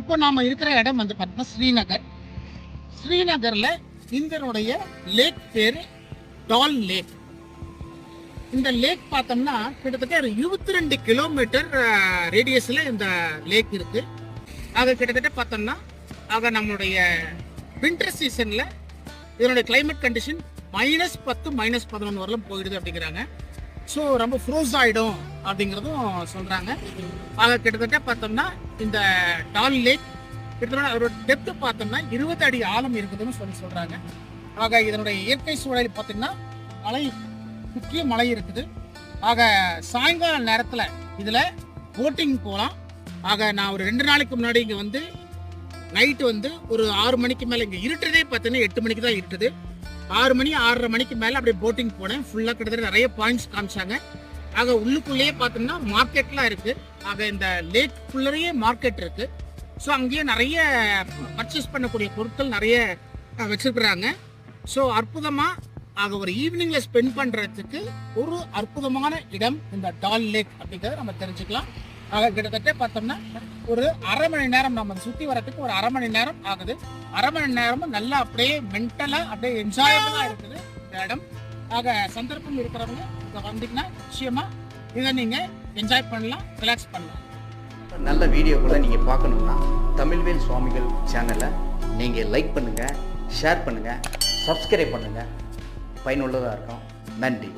இப்போ நாம இருக்கிற இடம் வந்து பார்த்தீங்கன்னா ஸ்ரீநகர். ஸ்ரீநகர்ல இதனுடைய லேக் பேரு டால் லேக் இந்த லேக் பார்த்தோம்னா கிட்டத்தட்ட ஒரு இருபத்தி ரெண்டு கிலோமீட்டர் ரேடியஸ்ல இந்த லேக் இருக்கு. அது கிட்டத்தட்ட பார்த்தோம்னா ஆக நம்மளுடைய வின்டர் சீசன்ல இதனுடைய கிளைமேட் கண்டிஷன் மைனஸ் பத்து மைனஸ் பதினொன்று வரலாம் போயிடுது அப்படிங்கிறாங்க. ஸோ ரொம்ப ஃப்ரோஸ் ஆகிடும் அப்படிங்கிறதும் சொல்கிறாங்க ஆக கிட்டத்தட்ட பார்த்தோம்னா இந்த டால் லேக் கிட்டத்தட்ட ஒரு டெப்த்து பார்த்தோம்னா இருபது அடி ஆழம் இருக்குதுன்னு சொல்லி சொல்கிறாங்க ஆக இதனுடைய இயற்கை சூழல் பார்த்திங்கன்னா மலை முக்கிய மலை இருக்குது. ஆக சாயங்கால நேரத்தில் இதில் போட்டிங் போகலாம் ஆக நான் ஒரு ரெண்டு நாளைக்கு முன்னாடி இங்கே வந்து நைட்டு வந்து ஒரு ஆறு மணிக்கு மேலே இங்கே இருட்டுறதே பார்த்தீங்கன்னா எட்டு மணிக்கு தான் இருட்டுது. ஆறு மணி ஆறரை மணிக்கு மேலே அப்படியே போட்டிங் போனேன். ஃபுல்லாக கிட்டத்தட்ட நிறைய பாயிண்ட்ஸ் காமிச்சாங்க. ஆக உள்ளுக்குள்ளேயே பார்த்தோம்னா மார்க்கெட்லாம் இருக்குது ஆக இந்த லேக்குள்ளேயே மார்க்கெட் இருக்குது ஸோ அங்கேயே நிறைய பர்ச்சேஸ் பண்ணக்கூடிய பொருட்கள் நிறைய வச்சுருக்குறாங்க வச்சிருக்கிறாங்க. ஸோ அற்புதமாக ஆக ஒரு ஈவினிங்கில் ஸ்பெண்ட் பண்ணுறதுக்கு ஒரு அற்புதமான இடம் இந்த டால் லேக் அப்படிங்கிறத நம்ம தெரிஞ்சுக்கலாம். ஆக கிட்டத்தட்ட பார்த்தோம்னா ஒரு அரை மணி நேரம் நம்ம சுற்றி வரதுக்கு ஒரு அரை மணி நேரம் ஆகுது. அரை மணி நேரமும் நல்லா அப்படியே மென்டலாக அப்படியே என்ஜாயபுளாக இருக்குது இந்த இடம். ஆக சந்தர்ப்பம் இருக்கிறவங்க இங்கே வந்தீங்கன்னா நிச்சயமா இதை நீங்கள் என்ஜாய் பண்ணலாம் ரிலாக்ஸ் பண்ணலாம். நல்ல வீடியோக்களை நீங்கள் பார்க்கணுன்னா தமிழ்வேல் சுவாமிகள் சேனலை நீங்கள் லைக் பண்ணுங்கள் ஷேர் பண்ணுங்கள் சப்ஸ்கிரைப் பண்ணுங்கள் பயனுள்ளதாக இருக்கும். நன்றி.